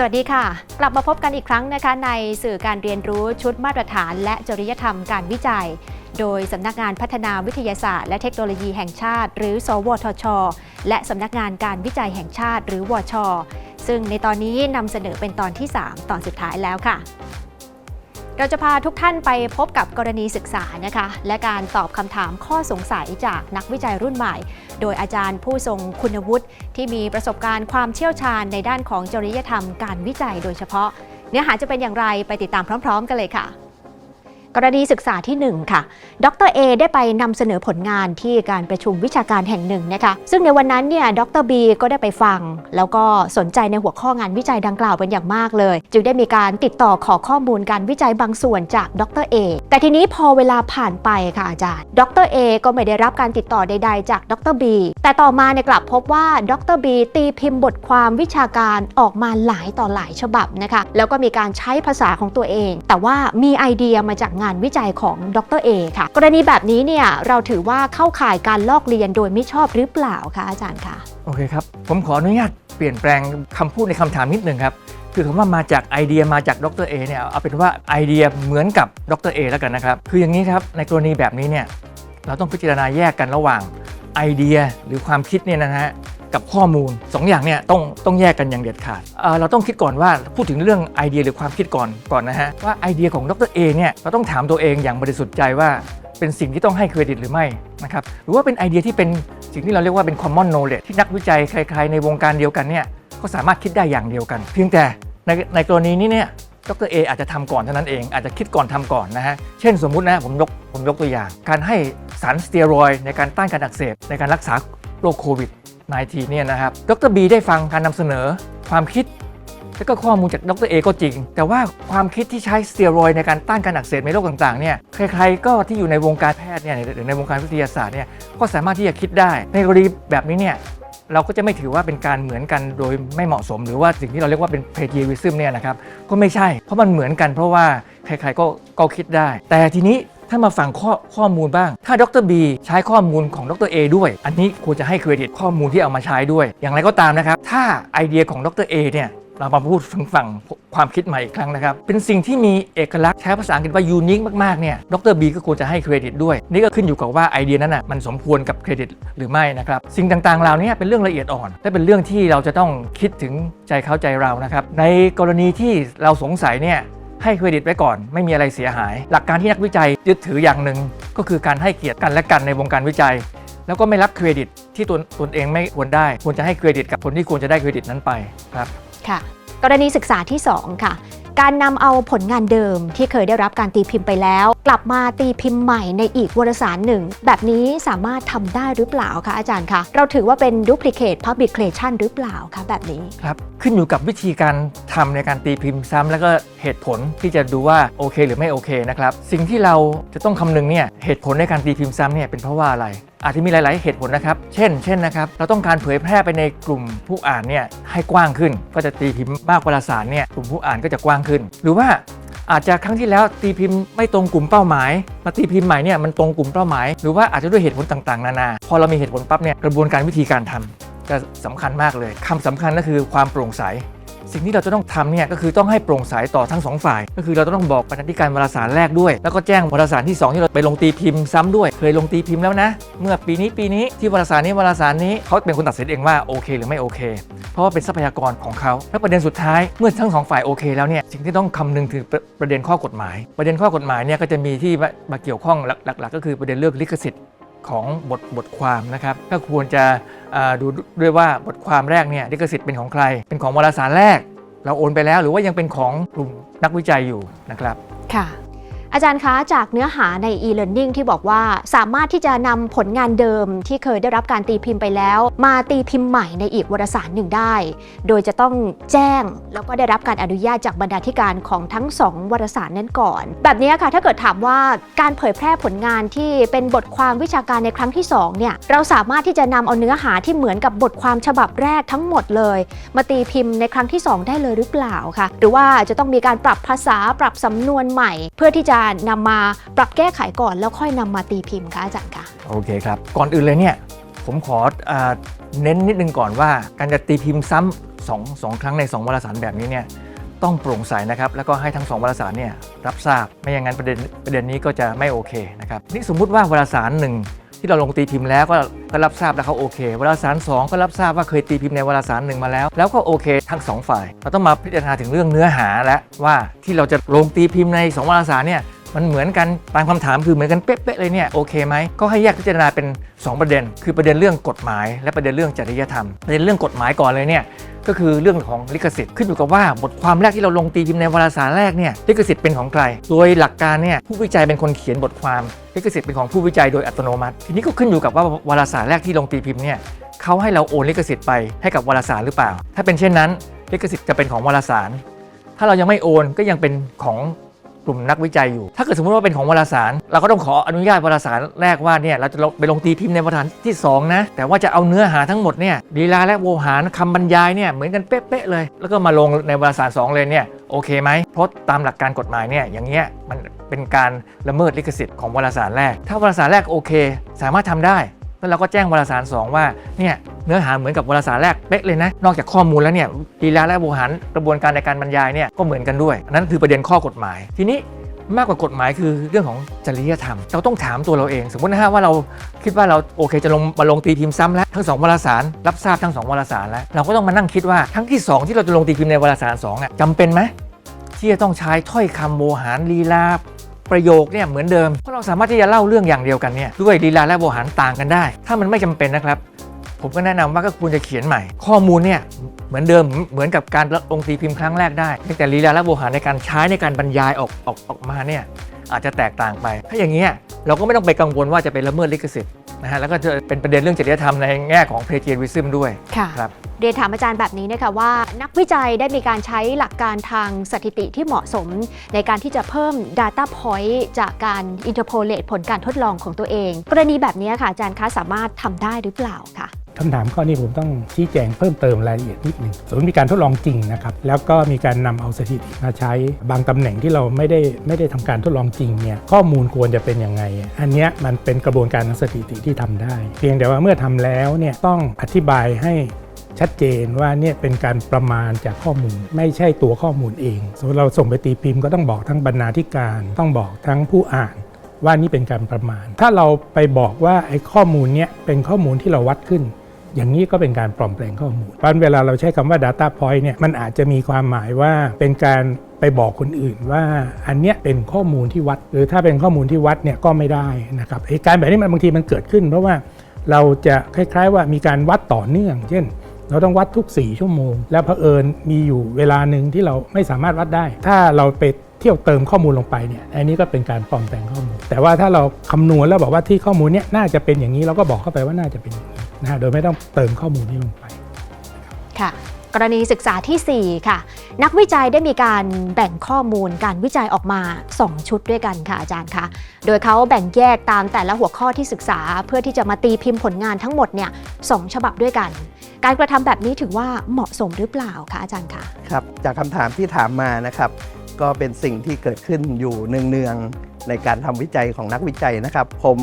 สวัสดีค่ะ กลับมาพบกันอีกครั้งนะคะในสื่อการเรียนรู้ชุดมาตรฐาน และจริยธรรมการวิจัย โดยสำนักงานพัฒนาวิทยาศาสตร์ และเทคโนโลยีแห่งชาติ หรือ สวทช และสำนักงานการวิจัยแห่งชาติ หรือวช ซึ่งในตอนนี้นำเสนอเป็นตอนที่ 3 ตอนสุดท้ายแล้วค่ะ เราจะพาทุกท่านไปพบกับกรณีศึกษานะคะ และการตอบคำถามข้อสงสัยจากนักวิจัยรุ่นใหม่ โดยอาจารย์ผู้ทรงคุณวุฒิที่มีประสบการณ์ความเชี่ยวชาญในด้านของจริยธรรมการวิจัยโดยเฉพาะ เนื้อหาจะเป็นอย่างไรไปติดตามพร้อม ๆ กันเลยค่ะ กรณีศึกษาที่ 1 ค่ะ ดรเอได้ไปนำเสนอผลงานที่การประชุมวิชาการแห่งหนึ่งนะคะ ซึ่งในวันนั้นเนี่ย ดรบีก็ได้ไปฟัง แล้วก็สนใจในหัวข้องานวิจัยดังกล่าวเป็นอย่างมากเลย จึงได้มีการติดต่อขอข้อมูลการวิจัยบางส่วนจากดรเอแต่ทีนี้พอเวลาผ่านไปค่ะอาจารย์ ดรเอก็ไม่ได้รับการติดต่อใด ๆ จากดรบีแต่ต่อมาเนี่ยกลับพบว่าดรบีตีพิมพ์บทความวิชาการออกมาหลายต่อหลายฉบับนะคะ แล้วก็มีการใช้ภาษาของตัวเอง แต่ว่ามีไอเดียมาจากงานวิจัยของดรเอค่ะ กรณีแบบนี้เนี่ยเราถือว่าเข้าข่ายการลอกเรียนโดยไม่ชอบหรือเปล่าคะอาจารย์คะโอเคครับ ผมขออนุญาตเปลี่ยนแปลงคำพูดในคำถามนิดหนึ่งครับคือคำว่ามาจากไอเดียมาจากดรเอเนี่ยเอาเป็นว่าไอเดียเหมือนกับดรเอแล้วกันนะครับ คืออย่างนี้ครับในกรณีแบบนี้เนี่ยเราต้องพิจารณาแยกกันระหว่างไอเดียหรือความคิดเนี่ยนะฮะ กับข้อมูลสองอย่างเนี่ยต้องต้องแยกกันอย่างเด็ดขาดเเราต้องคิดก่อนว่าพูดถึงเรื่องไอเดียหรือความคิดก่อนก่อนนะฮะว่าไอเดียของดรเอเนี่ยเราต้องถามตัวเองอย่างบริสุทธิ์ใจว่าเป็นสิ่งที่ต้องให้เครดิตหรือไม่นะครับหรือว่าเป็นไอเดียที่เป็นสิ่งที่เราเรียกว่าเป็น common knowledge ที่นักวิจัยใครๆในวงการเดียวกันเนี่ยก็สามารถคิดได้อย่างเดียวกัน เพียงแต่ในในกรณีนี้เนี่ยดรเออาจจะทำก่อนเท่านั้นเองอาจจะคิดก่อนทำก่อนนะฮะ เช่นสมมุตินะผมยกผมยกตัวอย่าง การให้สารสเตียรอยในการต้านการอักเสบในการรักษาโรคโควิด -19 เนี่ยนะครับ ดรบีได้ฟังการนำเสนอความคิด แล้วก็ข้อมูลจากดรเอก็จริง แต่ว่าความคิดที่ใช้สเตียรอยในการต้านการอักเสบในโรคต่างๆเนี่ยใครๆก็ที่อยู่ในวงการแพทย์เนี่ยหรือในวงการวิทยาศาสตร์เนี่ยก็สามารถที่จะคิดได้ ในกรณีแบบนี้เนี่ยเราก็จะไม่ถือว่าเป็นการเหมือนกันโดยไม่เหมาะสม หรือว่าสิ่งที่เราเรียกว่าเป็นเพเ i วิซึมเนี่ยนะครับก็ไม่ใช่ เพราะมันเหมือนกันเพราะว่าใครๆก็ก็คิดได้ แต่ทีนี้ ถ้ามาฟังข้อข้อมูลบ้าง ถ้าดรบีใช้ข้อมูลของดรเอด้วย อันนี้ควรจะให้เครดิตข้อมูลที่เอามาใช้ด้วย อย่างไรก็ตามนะครับ ถ้าไอเดียของดรเอเนี่ยเรามาพูดถึงฝั่งความคิดใหม่อีกครั้งนะครับ เป็นสิ่งที่มีเอกลักษณ์ใช้ภาษาอังกฤษว่ายูนิคมากๆเนี่ย ดรบีก็ควรจะให้เครดิตด้วย นี่ก็ขึ้นอยู่กับว่าไอเดียนั้นน่ะมันสมควรกับเครดิตหรือไม่นะครับ สิ่งต่างๆเหล่านี้เป็นเรื่องละเอียดอ่อน และเป็นเรื่องที่เราจะต้องคิดถึงใจเขาใจเรานะครับ ในกรณีที่เราสงสัยเนี่ย ให้เครดิตไว้ก่อน ไม่มีอะไรเสียหาย หลักการที่นักวิจัยยึดถืออย่างหนึ่งก็คือการให้เกียรติกันและกันในวงการวิจัย แล้วก็ไม่รับเครดิตที่ตนตนเองไม่ควรได้ ควรจะให้เครดิตกับคนที่ควรจะได้เครดิตนั้นไปครับค่ะ กรณีศึกษาที่ 2 ค่ะ การนำเอาผลงานเดิมที่เคยได้รับการตีพิมพ์ไปแล้ว กลับมาตีพิมพ์ใหม่ในอีกวารสารหนึ่ง แบบนี้สามารถทำได้หรือเปล่าคะอาจารย์คะเราถือว่าเป็น duplicate publication หรือเปล่าคะแบบนี้ครับขึ้นอยู่กับวิธีการทำในการตีพิมพ์ซ้ำแล้วก็เหตุผลที่จะดูว่าโอเค หรือไม่โอเคนะครับสิ่งที่เราจะต้องคำนึงเนี่ยเหตุผลในการตีพิมพ์ซ้ำเนี่ยเป็นเพราะว่าอะไร อาจจะมีหลาย ๆ เหตุผลนะครับ เช่น เช่นนะครับ เราต้องการเผยแพร่ไปในกลุ่มผู้อ่านเนี่ยให้กว้างขึ้น ก็จะตีพิมพ์มากกว่าสารเนี่ยกลุ่มผู้อ่านก็จะกว้างขึ้น หรือว่าอาจจะครั้งที่แล้วตีพิมพ์ไม่ตรงกลุ่มเป้าหมาย มาตีพิมพ์ใหม่เนี่ยมันตรงกลุ่มเป้าหมาย หรือว่าอาจจะด้วยเหตุผลต่าง ๆ นานา พอเรามีเหตุผลปั๊บเนี่ยกระบวนการวิธีการทำจะสำคัญมากเลยคำสำคัญก็คือความโปร่งใส สิ่งที่เราจะต้องทำเนี่ยก็คือต้องให้โปร่งใสต่อทั้งสองฝ่าย ก็คือเราต้องบอกบรรณาธิการวารสารแรกด้วย แล้วก็แจ้งวารสารที่ 2 ที่เราไปลงตีพิมพ์ซ้ำด้วย เคยลงตีพิมพ์แล้วนะ เมื่อปีนี้ปีนี้ที่วารสารนี้วารสารนี้เขาเป็นคนตัดสินเองว่าโอเค หรือไม่โอเค เพราะว่าเป็นทรัพยากรของเขาและประเด็นสุดท้ายเมื่อทั้งสองฝ่ายโอเคแล้วเนี่ยสิ่งที่ต้องคำนึงถึงประประเด็นข้อกฎหมาย ประเด็นข้อกฎหมายเนี่ยก็จะมีที่มามาเกี่ยวข้องหลัก ๆ ก็คือประเด็นเรื่องลิขสิทธิ์ ของบทบทความนะครับก็ควรจะดูด้วยว่าบทความแรกเนี่ยลิขสิทธิ์เป็นของใคร เป็นของวารสารแรก เราโอนไปแล้วหรือว่ายังเป็นของกลุ่มนักวิจัยอยู่นะครับค่ะ อาจารย์คะจากเนื้อหาใน e-learning ที่บอกว่าสามารถที่จะนำผลงานเดิมที่เคยได้รับการตีพิมพ์ไปแล้ว มาตีพิมพ์ใหม่ในอีกวารสารหนึ่งได้ โดยจะต้องแจ้งแล้วก็ได้รับการอนุญาตจากบรรณาธิการของทั้งสองวารสารนั้นก่อน แบบนี้ค่ะถ้าเกิดถามว่าการเผยแพร่ผลงานที่เป็นบทความวิชาการในครั้งที่สองเนี่ยเราสามารถที่จะนำเอาเนื้อหาที่เหมือนกับบทความฉบับแรกทั้งหมดเลย มาตีพิมพ์ในครั้งที่ 2 ได้เลยหรือเปล่าคะหรือว่าจะต้องมีการปรับภาษาปรับสำนวนใหม่ เพื่อที่จะนำมาปรับแก้ไขก่อน แล้วค่อยนำมาตีพิมพ์คะอาจารย์คะโอเคครับ ก่อนอื่นเลยเนี่ยผมขออเน้นนิดนึงก่อนว่าการจะตีพิมพ์ซ้สองสองครั้งใน 2วารสารแบบนี้เนี่ยต้องโปร่งใสนะครับแล้วก็ให้ทั้ง2วารสารเนี่ยรับทราบไม่อย่างนั้นประเด็นประเด็นนี้ก็จะไม่โอเคนะครับนี่สมมุติว่าวารสารหนึ่ง ที่เราลงตีพิมพ์แล้วก็ก็รับทราบแล้วเขาโอเควารสารสองก็รับทราบว่าเคยตีพิมพ์ในวารสารหนึ่งมาแล้ว แล้วก็โอเคทั้งสองฝ่าย เราต้องมาพิจารณาถึงเรื่องเนื้อหาและว่าที่เราจะลงตีพิมพ์ในสองวารสารเนี่ย มันเหมือนกันตามคำถามคือเหมือนกันเป๊ะๆเลยเนี่ยโอเคไหมก็ให้แยกพิจารณาเป็น 2 ประเด็น คือประเด็นเรื่องกฎหมาย และประเด็นเรื่องจริยธรรม ประเด็นเรื่องกฎหมายก่อนเลยเนี่ยก็คือเรื่องของลิขสิทธิ์ขึ้นอยู่กับว่าบทความแรกที่เราลงตีพิมพ์ในวารสารแรกเนี่ยลิขสิทธิ์เป็นของใคร โดยหลักการเนี่ยผู้วิจัยเป็นคนเขียนบทความลิขสิทธิ์เป็นของผู้วิจัยโดยอัตโนมัติ ทีนี้ก็ขึ้นอยู่กับว่าวารสารแรกที่ลงตีพิมพ์เนี่ยเขาให้เราโอนลิขสิทธิ์ไปให้กับวารสารหรือเปล่า ถ้าเป็นเช่นนั้นลิขสิทธิ์จะเป็นของวารสาร ถ้าเรายังไม่โอนก็ยังเป็นของ กลุ่มนักวิจัยอยู่ ถ้าเกิดสมมติว่าเป็นของวารสาร เราก็ต้องขออนุญาตวารสารแรกว่าเนี่ยเราจะไปลงตีพิมพ์ในวารสารที่ 2 นะ แต่ว่าจะเอาเนื้อหาทั้งหมดเนี่ยลีลาและโวหารคำบรรยายเนี่ยเหมือนกันเป๊ะๆเลย แล้วก็มาลงในวารสาร 2 เลยเนี่ยโอเคไหมเพราะตามหลักการกฎหมายเนี่ยอย่างเงี้ยมันเป็นการละเมิดลิขสิทธิ์ของวารสารแรก ถ้าวารสารแรกโอเค สามารถทำได้ แล้วเราก็แจ้งวารสาร 2 ว่าเนี่ยเนื้อหาเหมือนกับวารสารแรกเป๊ะเลยนะ นอกจากข้อมูลแล้วเนี่ยลีลาและโวหารกระบวนการในการบรรยายเนี่ยก็เหมือนกันด้วยอันนั้นคือประเด็นข้อกฎหมาย ทีนี้มากกว่ากฎหมายคือเรื่องของจริยธรรม เราต้องถามตัวเราเอง สมมตินะฮะว่าเราคิดว่าเราโอเคจะลงมาลงตีพิมพ์ซ้ำแล้วทั้งสองวารสารรับทราบทั้งสองวารสารแล้วเราก็ต้องมานั่งคิดว่าทั้งที่สองที่เราจะลงตีพิมพ์ในวารสารสองอะจำเป็นไหมที่จะต้องใช้ถ้อยคำโวหารลีลา ประโยคเนี่ยเหมือนเดิม เพราะเราสามารถที่จะเล่าเรื่องอย่างเดียวกันเนี่ยด้วยลีลาและโวหารต่างกันได้ ถ้ามันไม่จำเป็นนะครับ ผมก็แนะนำว่าก็ควรจะเขียนใหม่ ข้อมูลเนี่ยเหมือนเดิมเหมือนกับการลงตีพิมพ์ครั้งแรกได้เพียงแต่ลีลาและโวหารในการใช้ในการบรรยายออกออกออกมาเนี่ยอาจจะแตกต่างไป ถ้าอย่างเงี้ยเราก็ไม่ต้องไปกังวลว่าจะไปละเมิดลิขสิทธิ์ นะฮะแล้วก็จะเป็นประเด็นเรื่องจริยธรรมในแง่ของเพเทียริซึมด้วยค่ะครับเรียนถามอาจารย์แบบนี้นะคะว่า นักวิจัยได้มีการใช้หลักการทางสถิติที่เหมาะสม ในการที่จะเพิ่ม Data Point จากการ interpolate ผลการทดลองของตัวเอง กรณีแบบนี้ค่ะอาจารย์คะสามารถทำได้หรือเปล่าคะ คำถามข้อนี้ผมต้องชี้แจงเพิ่มเติมรายละเอียดนิดหนึ่งสมมติมีการทดลองจริงนะครับ แล้วก็มีการนำเอาสถิติมาใช้บางตำแหน่งที่เราไม่ได้ไม่ได้ทำการทดลองจริงเนี่ยข้อมูลควรจะเป็นยังไง อันนี้มันเป็นกระบวนการทางสถิติที่ทำได้ เพียงแต่ว่าเมื่อทำแล้วเนี่ยต้องอธิบายให้ชัดเจนว่าเนี่ยเป็นการประมาณจากข้อมูล ไม่ใช่ตัวข้อมูลเองสมมติเราส่งไปตีพิมพ์ก็ต้องบอกทั้งบรรณาธิการ ต้องบอกทั้งผู้อ่านว่านี่เป็นการประมาณ ถ้าเราไปบอกว่าไอ้ข้อมูลเนี้ยเป็นข้อมูลที่เราวัดขึ้น อย่างนี้ก็เป็นการปลอมแปลงข้อมูล เพราะฉะนั้นเวลาเราใช้คำว่า data point เนี่ยมันอาจจะมีความหมายว่าเป็นการไปบอกคนอื่นว่าอันเนี้ยเป็นข้อมูลที่วัด หรือถ้าเป็นข้อมูลที่วัดเนี่ยก็ไม่ได้นะครับเหตุการแบบนี้มันบางทีมันเกิดขึ้น เพราะว่าเราจะคล้ายๆว่ามีการวัดต่อเนื่อง เช่น เราต้องวัดทุก 4 ชั่วโมง แล้วเผอิญมีอยู่เวลาหนึ่งที่เราไม่สามารถวัดได้ ถ้าเราไปเที่ยวเติมข้อมูลลงไปเนี่ย อันนี้ก็เป็นการปลอมแปลงข้อมูล แต่ว่าถ้าเราคำนวณแล้วบอกว่าที่ข้อมูลเนี้ยน่าจะเป็นอย่างนี้เราก็บอกเข้าไปว่าน่าจะเป็นอย่างนี้ นะฮะโดยไม่ต้องเติมข้อมูลนี้ลงไปค่ะกรณีศึกษาทีสี่ 4 ค่ะ นักวิจัยได้มีการแบ่งข้อมูลการวิจัยออกมา 2 ชุดด้วยกันค่ะอาจารย์คะโดยเขาแบ่งแยกตามแต่ละหัวข้อที่ศึกษา เพื่อที่จะมาตีพิมพ์ผลงานทั้งหมดเนี่ยสองฉบับด้วยกัน การกระทำแบบนี้ถือว่าเหมาะสมหรือเปล่าคะอาจารย์คะครับจากคำถามที่ถามมานะครับ ก็เป็นสิ่งที่เกิดขึ้นอยู่เนืองๆ ในการทำวิจัยของนักวิจัยนะครับ ผม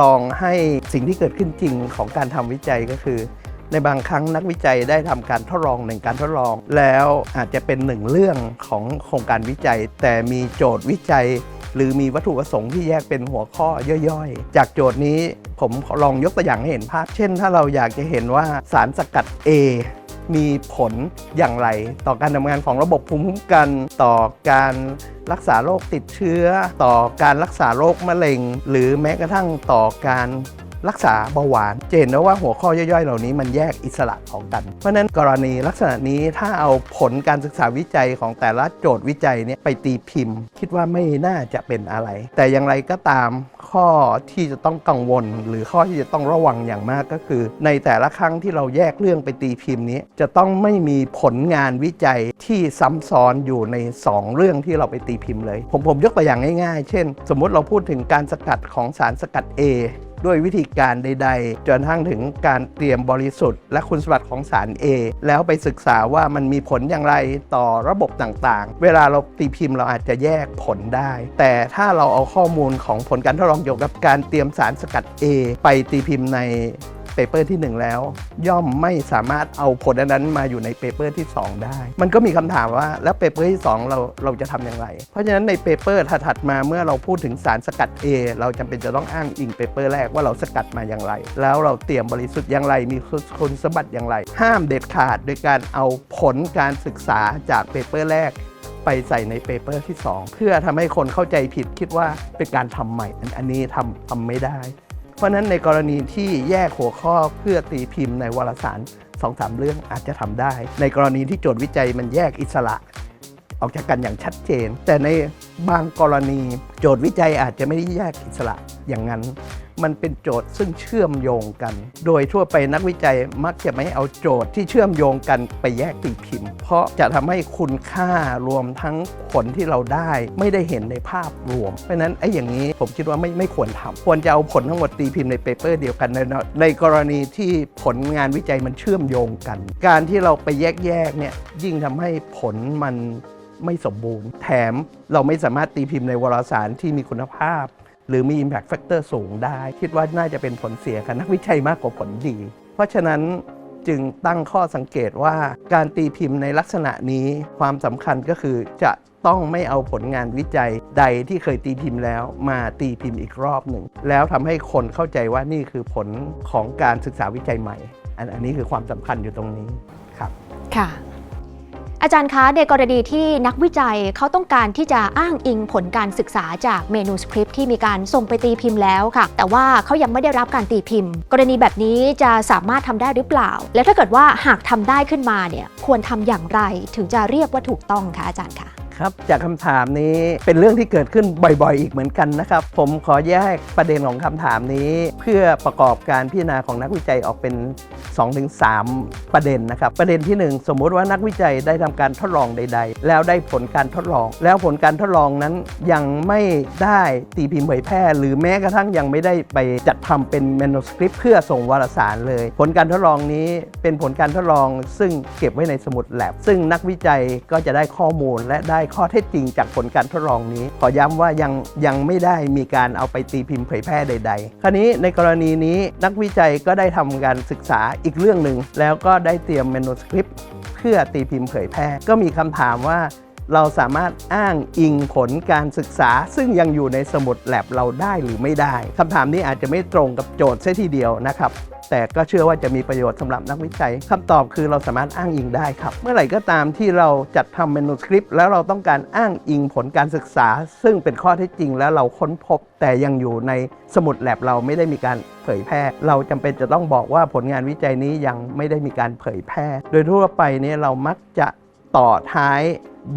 ลองให้สิ่งที่เกิดขึ้นจริงของการทำวิจัยก็คือ ในบางครั้งนักวิจัยได้ทำการทดลองหนึ่งการทดลอง แล้วอาจจะเป็นหนึ่งเรื่องของโครงการวิจัย แต่มีโจทย์วิจัย หรือมีวัตถุประสงค์ที่แยกเป็นหัวข้อย่อยๆ จากโจทย์นี้ผมลองยกตัวอย่างให้เห็นภาพ เช่น ถ้าเราอยากจะเห็นว่าสารสกัด A มีผลอย่างไร ต่อการทำงานของระบบภูมิคุ้มกัน ต่อการรักษาโรคติดเชื้อ ต่อการรักษาโรคมะเร็ง หรือแม้กระทั่งต่อการรักษาเบาหวานจะเห็นได้ว่าหัวข้อย่อยๆ เหล่านี้มันแยกอิสระออกกัน เพราะฉะนั้นกรณีลักษณะนี้ถ้าเอาผลการศึกษาวิจัยของแต่ละโจทย์วิจัยเนี่ยไปตีพิมพ์ คิดว่าไม่น่าจะเป็นอะไร แต่อย่างไรก็ตาม ข้อที่จะต้องกังวล หรือข้อที่จะต้องระวังอย่างมากก็คือ ในแต่ละครั้งที่เราแยกเรื่องไปตีพิมพ์นี้ จะต้องไม่มีผลงานวิจัยที่ซ้ำซ้อนอยู่ใน 2 เรื่องที่เราไปตีพิมพ์เลย ผมผมยกตัวอย่างง่ายๆ เช่น สมมุติเราพูดถึงการสกัดของสารสกัด A ด้วยวิธีการใด ๆ จนทั้งถึงการเตรียมบริสุทธิ์ และคุณสมบัติของสาร A แล้วไปศึกษาว่ามันมีผลอย่างไรต่อระบบต่างๆ เวลาเราตีพิมพ์เราอาจจะแยกผลได้ แต่ถ้าเราเอาข้อมูลของผลการทดลองเกี่ยวกับการเตรียมสารสกัด A ไปตีพิมพ์ใน เปเปอร์ที่ 1 แล้ว ย่อมไม่สามารถเอาผลนั้นมาอยู่ในเปเปอร์ที่ 2 ได้ มันก็มีคำถามว่าแล้วเปเปอร์ที่ 2 เราเราจะทำอย่างไร เพราะฉะนั้นในเปเปอร์ถัดมาเมื่อเราพูดถึงสารสกัด A เราจำเป็นจะต้องอ้างอิงเปเปอร์แรกว่าเราสกัดมาอย่างไร แล้วเราเตรียมบริสุทธิ์อย่างไร มีคุณสมบัติอย่างไร ห้ามเด็ดขาดโดยการเอาผลการศึกษาจากเปเปอร์แรกไปใส่ในเปเปอร์ที่ 2 เพื่อทำให้คนเข้าใจผิดคิดว่าเป็นการทำใหม่ อันนี้ทำทำไม่ได้ เพราะฉะนั้นในกรณีที่แยกหัวข้อเพื่อตีพิมพ์ในวารสารสองสามเรื่องอาจจะทำได้ ในกรณีที่โจทย์วิจัยมันแยกอิสระ ออกจากกันอย่างชัดเจน แต่ในบางกรณีโจทย์วิจัยอาจจะไม่ได้แยกอิสระอย่างนั้น มันเป็นโจทย์ซึ่งเชื่อมโยงกัน โดยทั่วไปนักวิจัยมักจะไม่เอาโจทย์ที่เชื่อมโยงกันไปแยกตีพิมพ์ เพราะจะทำให้คุณค่ารวมทั้งผลที่เราได้ไม่ได้เห็นในภาพรวม เพราะนั้นไอ้อย่างนี้ผมคิดว่าไม่ไม่ควรทำควรจะเอาผลทั้งหมดตีพิมพ์ในเปเปอร์เดียวกัน ในในกรณีที่ผลงานวิจัยมันเชื่อมโยงกัน การที่เราไปแยกแยกๆเนี่ยยิ่งทำให้ผลมันไม่สมบูรณ์ แถมเราไม่สามารถตีพิมพ์ในวารสารที่มีคุณภาพ หรือมี Impact Factor สูงได้ คิดว่าน่าจะเป็นผลเสียกับนักวิจัยมากกว่าผลดี เพราะฉะนั้นจึงตั้งข้อสังเกตว่าการตีพิมพ์ในลักษณะนี้ความสำคัญก็คือจะต้องไม่เอาผลงานวิจัยใดที่เคยตีพิมพ์แล้ว มาตีพิมพ์อีกรอบหนึ่ง แล้วทำให้คนเข้าใจว่านี่คือผลของการศึกษาวิจัยใหม่ อันอันนี้คือความสำคัญอยู่ตรงนี้ครับ ค่ะ อาจารย์คะในกรณีที่นักวิจัยเขาต้องการที่จะอ้างอิงผลการศึกษาจากเมนูสคริปที่มีการส่งไปตีพิมพ์แล้วค่ะ แต่ว่าเขายังไม่ได้รับการตีพิมพ์ กรณีแบบนี้จะสามารถทำได้หรือเปล่า แล้วถ้าเกิดว่าหากทำได้ขึ้นมาเนี่ยควรทำอย่างไรถึงจะเรียกว่าถูกต้องคะอาจารย์คะ ครับ จากคำถามนี้เป็นเรื่องที่เกิดขึ้นบ่อยๆ อีกเหมือนกันนะครับ ผมขอแยกประเด็นของคำถามนี้ เพื่อประกอบการพิจารณาของนักวิจัยออกเป็น 2-3 ประเด็นนะครับ ประเด็นที่ 1 สมมุติว่านักวิจัยได้ทำการทดลองใด ๆ แล้วได้ผลการทดลอง แล้วผลการทดลองนั้นยังไม่ได้ตีพิมพ์เผยแพร่ หรือแม้กระทั่งยังไม่ได้ไปจัดทำเป็นแมน u สคริปต์เพื่อส่งวารสารเลย ผลการทดลองนี้เป็นผลการทดลอง ซึ่งเก็บไว้ในสมุดแลบซึ่งนักวิจัยก็จะได้ข้อมูลและได้ข้อเท็จจริงจากผลการทดลองนี้ ขอย้ำว่ายังยังไม่ได้มีการเอาไปตีพิมพ์เผยแพร่ใด ๆ คราวนี้ในกรณีนี้นักวิจัยก็ได้ทำการศึกษาอีกเรื่องหนึ่ง แล้วก็ได้เตรียมแมน u สคริปต์เพื่อตีพิมพ์เผยแพร่ ก็มีคำถามว่าเราสามารถอ้างอิงผลการศึกษา ซึ่งยังอยู่ในสมุดแลบเราได้หรือไม่ได้คำถามนี้อาจจะไม่ตรงกับโจทย์เสียทีเดียวนะครับ แต่ก็เชื่อว่าจะมีประโยชน์สำหรับนักวิจัยคำตอบคือเราสามารถอ้างอิงได้ครับ เมื่อไหร่ก็ตามที่เราจัดทำเมนูสคริปต์แล้วเราต้องการอ้างอิงผลการศึกษา ซึ่งเป็นข้อเท็จจริงแล้วเราค้นพบ แต่ยังอยู่ในสมุดแลบเราไม่ได้มีการเผยแพร่ เราจำเป็นจะต้องบอกว่าผลงานวิจัยนี้ยังไม่ได้มีการเผยแพร่ โดยทั่วไปเนี่ยเรามักจะต่อท้าย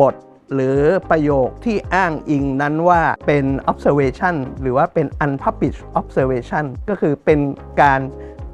บทหรือประโยคที่อ้างอิงนั้นว่าเป็น observation หรือว่าเป็น unpublished observation ก็คือเป็นการ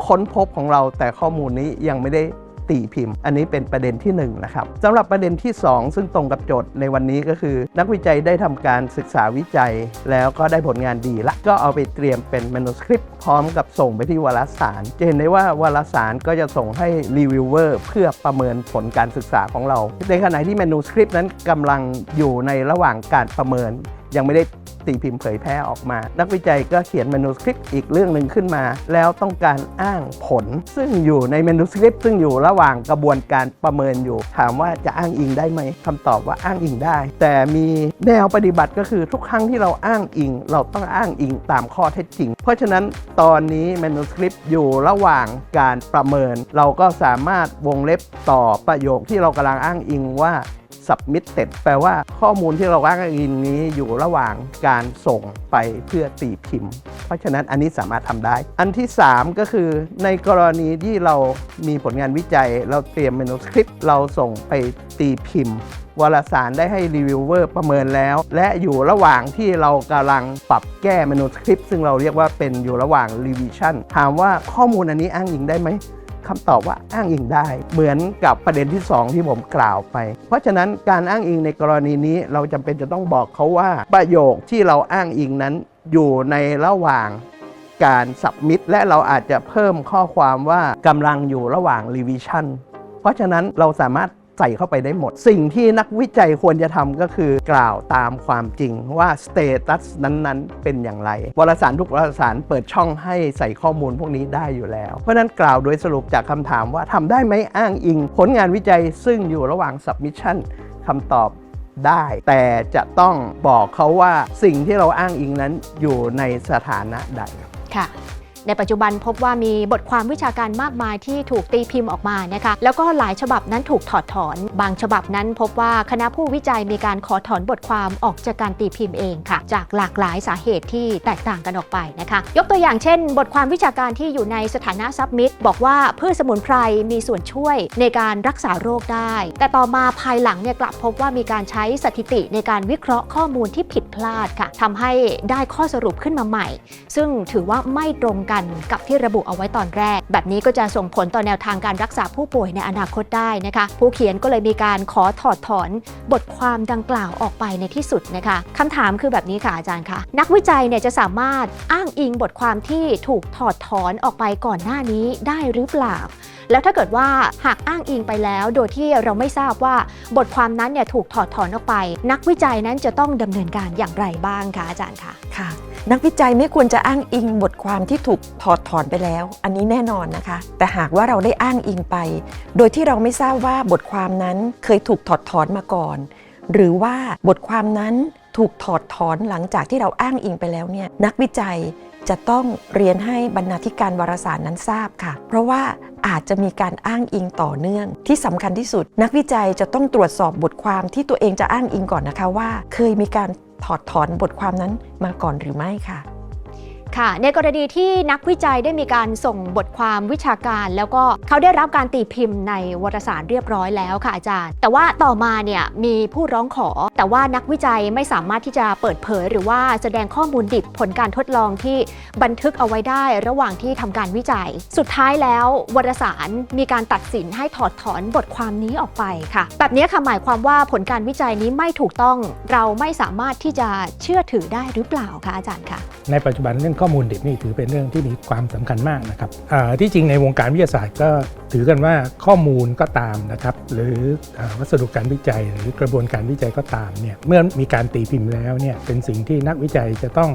ค้นพบของเราแต่ข้อมูลนี้ยังไม่ได้ตีพิมพ์ อันนี้เป็นประเด็นที่1นงนะครับสำหรับประเด็นที่ 2 ซึ่งตรงกับโจทย์ในวันนี้ก็คือ นักวิจัยได้ทำการศึกษาวิจัย แล้วก็ได้ผลงานดีละก็เอาไปเตรียมเป็น manuscript พร้อมกับส่งไปที่วารสาร จะเห็นได้ว่าวารสารก็จะส่งให้รีวิวเวอร์เพื่อประเมินผลการศึกษาของเรา ในขณะที่ manuscript นั้นกำลังอยู่ในระหว่างการประเมินยังไม่ได้ตีพิมพ์เผยแพร่ออกมา นักวิจัยก็เขียน manuscript อีกเรื่องหนึ่งขึ้นมา แล้วต้องการอ้างผล ซึ่งอยู่ใน manuscript ซึ่งอยู่ระหว่างกระบวนการประเมินอยู่ ถามว่าจะอ้างอิงได้ไหมคำตอบว่าอ้างอิงได้ แต่มีแนวปฏิบัติก็คือทุกครั้งที่เราอ้างอิง เราต้องอ้างอิงตามข้อเท็จจริง เพราะฉะนั้นตอนนี้ manuscript อยู่ระหว่างการประเมิน เราก็สามารถวงเล็บต่อประโยคที่เรากำลังอ้างอิงว่า submitted แปลว่าข้อมูลที่เราอ้างอิงนี้อยู่ระหว่างการส่งไปเพื่อตีพิมพ์ เพราะฉะนั้นอันนี้สามารถทำได้ อันที่ 3 ก็คือในกรณีที่เรามีผลงานวิจัย เราเตรียม manuscript เราส่งไปตีพิมพ์วารสารได้ให้รีวิวเวอร์ประเมินแล้ว และอยู่ระหว่างที่เรากำลังปรับแก้เมนูสคริปต์ซึ่งเราเรียกว่าเป็นอยู่ระหว่างรีวิชั่นถามว่าข้อมูลอันนี้อ้างอิงได้ไหม คำตอบว่าอ้างอิงได้ เหมือนกับประเด็นที่ 2 ที่ผมกล่าวไป เพราะฉะนั้นการอ้างอิงในกรณีนี้เราจำเป็นจะต้องบอกเขาว่าประโยคที่เราอ้างอิงนั้นอยู่ในระหว่างการสับมิดและเราอาจจะเพิ่มข้อความว่ากำลังอยู่ระหว่างรีวิชั่นเพราะฉะนั้นเราสามารถ ใส่เข้าไปได้หมด สิ่งที่นักวิจัยควรจะทำก็คือกล่าวตามความจริงว่าสเตตัสนั้นๆ เป็นอย่างไร วารสารทุกวารสารเปิดช่องให้ใส่ข้อมูลพวกนี้ได้อยู่แล้ว เพราะฉะนั้นกล่าวโดยสรุปจากคำถามว่าทำได้ไหมอ้างอิง ผลงานวิจัยซึ่งอยู่ระหว่าง submission คำตอบได้ แต่จะต้องบอกเขาว่าสิ่งที่เราอ้างอิงนั้นอยู่ในสถานะใดค่ะ ในปัจจุบันพบว่ามีบทความวิชาการมากมายที่ถูกตีพิมพ์ออกมานะคะแล้วก็หลายฉบับนั้นถูกถอดถอน บางฉบับนั้นพบว่าคณะผู้วิจัยมีการขอถอนบทความออกจากการตีพิมพ์เองค่ะ จากหลากหลายสาเหตุที่แตกต่างกันออกไปนะคะ ยกตัวอย่างเช่น บทความวิชาการที่อยู่ในสถานะซับมิดบอกว่าพืชสมุนไพรมีส่วนช่วยในการรักษาโรคได้ แต่ต่อมาภายหลังเนี่ยกลับพบว่ามีการใช้สถิติในการวิเคราะห์ข้อมูลที่ผิดพลาดค่ะทำให้ได้ข้อสรุปขึ้นมาใหม่ ซึ่งถือว่าไม่ตรงกันกับที่ระบุเอาไว้ตอนแรก แบบนี้ก็จะส่งผลต่อแนวทางการรักษาผู้ป่วยในอนาคตได้นะคะ ผู้เขียนก็เลยมีการขอถอดถอนบทความดังกล่าวออกไปในที่สุดนะคะคำถามคือแบบนี้ค่ะอาจารย์คะนักวิจัยเนี่ยจะสามารถอ้างอิงบทความที่ถูกถอดถอนออกไปก่อนหน้านี้ได้หรือเปล่า แล้วถ้าเกิดว่าหากอ้างอิงไปแล้ว โดยที่เราไม่ทราบว่าบทความนั้นเนี่ยถูกถอดถอนออกไป นักวิจัยนั้นจะต้องดำเนินการอย่างไรบ้างคะอาจารย์คะค่ะนักวิจัยไม่ควรจะอ้างอิงบทความที่ถูกถอดถอนไปแล้ว อันนี้แน่นอนนะคะ แต่หากว่าเราได้อ้างอิงไป โดยที่เราไม่ทราบว่าบทความนั้นเคยถูกถอดถอนมาก่อน หรือว่าบทความนั้น ถูกถอดถอนหลังจากที่เราอ้างอิงไปแล้วเนี่ยนักวิจัยจะต้องเรียนให้บรรณาธิการวารสารนั้นทราบค่ะ เพราะว่าอาจจะมีการอ้างอิงต่อเนื่อง ที่สำคัญที่สุด นักวิจัยจะต้องตรวจสอบบทความที่ตัวเองจะอ้างอิงก่อนนะคะว่า เคยมีการถอดถอนบทความนั้นมาก่อนหรือไม่ค่ะ ค่ะ ในกรณีที่นักวิจัยได้มีการส่งบทความวิชาการ แล้วก็เขาได้รับการตีพิมพ์ในวารสารเรียบร้อยแล้วค่ะอาจารย์ แต่ว่าต่อมาเนี่ยมีผู้ร้องขอ แต่ว่านักวิจัยไม่สามารถที่จะเปิดเผย หรือว่าแสดงข้อมูลดิบผลการทดลองที่บันทึกเอาไว้ได้ ระหว่างที่ทำการวิจัย สุดท้ายแล้ววารสารมีการตัดสินให้ถอดถอนบทความนี้ออกไปค่ะ แบบนี้ค่ะหมายความว่าผลการวิจัยนี้ไม่ถูกต้อง เราไม่สามารถที่จะเชื่อถือได้หรือเปล่าคะอาจารย์คะในปัจจุบันเรื่องข้อมูลดิบนี่ถือเป็นเรื่องที่มีความสำคัญมากนะครับที่จริงในวงการวิทยาศาสตร์ก็ถือกันว่าข้อมูลก็ตามนะครับหรือวัสดุการวิจัย หรือกระบวนการวิจัยก็ตามเนี่ยเมื่อมีการตีพิมพ์แล้วเนี่ยเป็นสิ่งที่นักวิจัยจะต้อง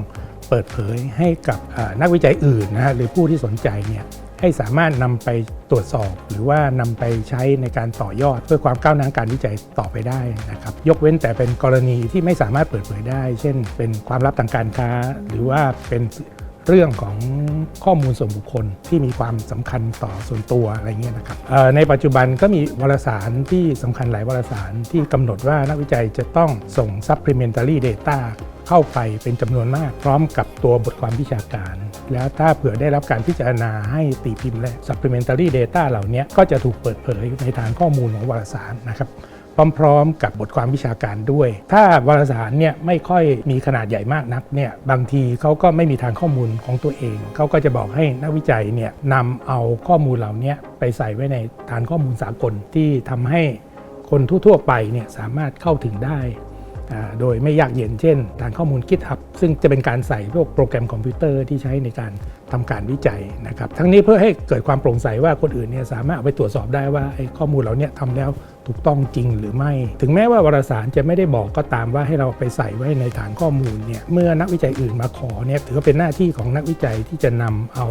เปิดเผยให้กับนักวิจัยอื่นนะฮะหรือผู้ที่สนใจเนี่ย ให้สามารถนำไปตรวจสอบ หรือว่านำไปใช้ในการต่อยอด เพื่อความก้าวหน้าการวิจัยต่อไปได้นะครับยกเว้นแต่เป็นกรณีที่ไม่สามารถเปิดเผยได้ เช่น เป็นความลับทางการค้า หรือว่าเป็นเรื่องของข้อมูลส่วนบุคคลที่มีความสำคัญต่อส่วนตัวอะไรเงี้ยนะครับในปัจจุบันก็มีวารสารที่สำคัญหลายวารสารที่กำหนดว่านักวิจัยจะต้องส่ง supplementary data เข้าไปเป็นจำนวนมากพร้อมกับตัวบทความวิชาการ แล้วถ้าเผื่อได้รับการพิจารณาให้ตีพิมพ์และ supplementary data เหล่านี้ก็จะถูกเปิดเผยในฐานข้อมูลของวารสารนะครับพร้อมๆกับบทความวิชาการด้วย ถ้าวารสารเนี่ยไม่ค่อยมีขนาดใหญ่มากนักเนี่ยบางทีเขาก็ไม่มีทางข้อมูลของตัวเอง เขาก็จะบอกให้นักวิจัยเนี่ยนำเอาข้อมูลเหล่านี้ไปใส่ไว้ในฐานข้อมูลสากลที่ทำให้คนทั่วๆไปเนี่ยสามารถเข้าถึงได้ โดยไม่ยากเย็นเช่น ฐานข้อมูล GitHub ซึ่งจะเป็นการใส่พวกโปรแกรมคอมพิวเตอร์ที่ใช้ในการทำการวิจัยนะครับทั้งนี้เพื่อให้เกิดความโปร่งใสว่าคนอื่นเนี่ยสามารถเอาไปตรวจสอบได้ว่าไอ้ข้อมูลเหล่านี้ทำแล้วถูกต้องจริงหรือไม่ ถึงแม้ว่าวารสารจะไม่ได้บอกก็ตามว่าให้เราไปใส่ไว้ในฐานข้อมูลเนี่ยเมื่อนักวิจัยอื่นมาขอเนี่ยถือว่าเป็นหน้าที่ของนักวิจัยที่จะนำเอา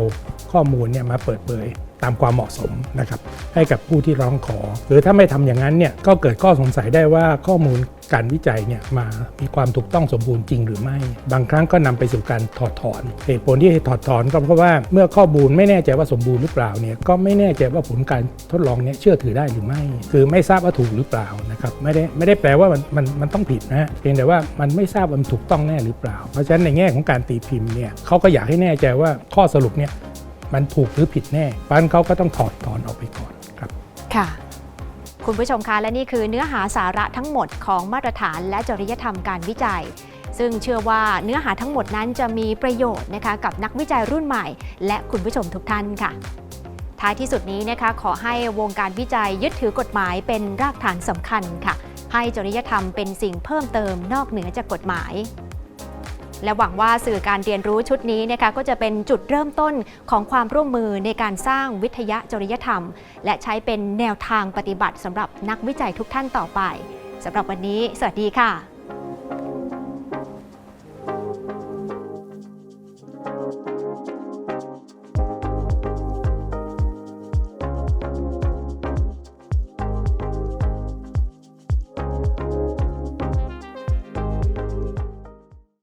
ข้อมูลเนี่ยมาเปิดเผย ตามความเหมาะสมนะครับให้กับผู้ที่ร้องขอ หรือถ้าไม่ทำอย่างนั้นเนี่ยก็เกิดข้อสงสัยได้ว่าข้อมูลการวิจัยเนี่ยมามีความถูกต้องสมบูรณ์จริงหรือไม่ บางครั้งก็นำไปสู่การถอดถอน เหตุผลที่ถอดถอนก็เพราะว่าเมื่อข้อมูลไม่แน่ใจว่าสมบูรณ์หรือเปล่าเนี่ยก็ไม่แน่ใจว่าผลการทดลองเนี่ยเชื่อถือได้หรือไม่ คือไม่ทราบว่าถูกหรือเปล่านะครับไม่ได้ไม่ได้แปลว่ามันมันมันต้องผิดนะฮะเพียงแต่ว่ามันไม่ทราบว่ามันถูกต้องแน่หรือเปล่า เพราะฉะนั้นในแง่ของการตีพิมพ์เนี่ยเขาก็อยากให้แน่ใจว่าข้อสรุปเนี่ย มันถูกหรือผิดแน่เพราะนั้นเขาก็ต้องถอดถอนออกไปก่อนครับค่ะ คุณผู้ชมคะและนี่คือเนื้อหาสาระทั้งหมดของมาตรฐานและจริยธรรมการวิจัย ซึ่งเชื่อว่าเนื้อหาทั้งหมดนั้นจะมีประโยชน์นะคะกับนักวิจัยรุ่นใหม่ และคุณผู้ชมทุกท่านค่ะท้ายที่สุดนี้นะคะขอให้วงการวิจัยยึดถือกฎหมายเป็นรากฐานสำคัญค่ะ ให้จริยธรรมเป็นสิ่งเพิ่มเติมนอกเหนือจากกฎหมาย และหวังว่าสื่อการเรียนรู้ชุดนี้นะคะก็จะเป็นจุดเริ่มต้นของความร่วมมือในการสร้างวิทยาจริยธรรม และใช้เป็นแนวทางปฏิบัติสำหรับนักวิจัยทุกท่านต่อไปสำหรับวันนี้ สวัสดีค่ะ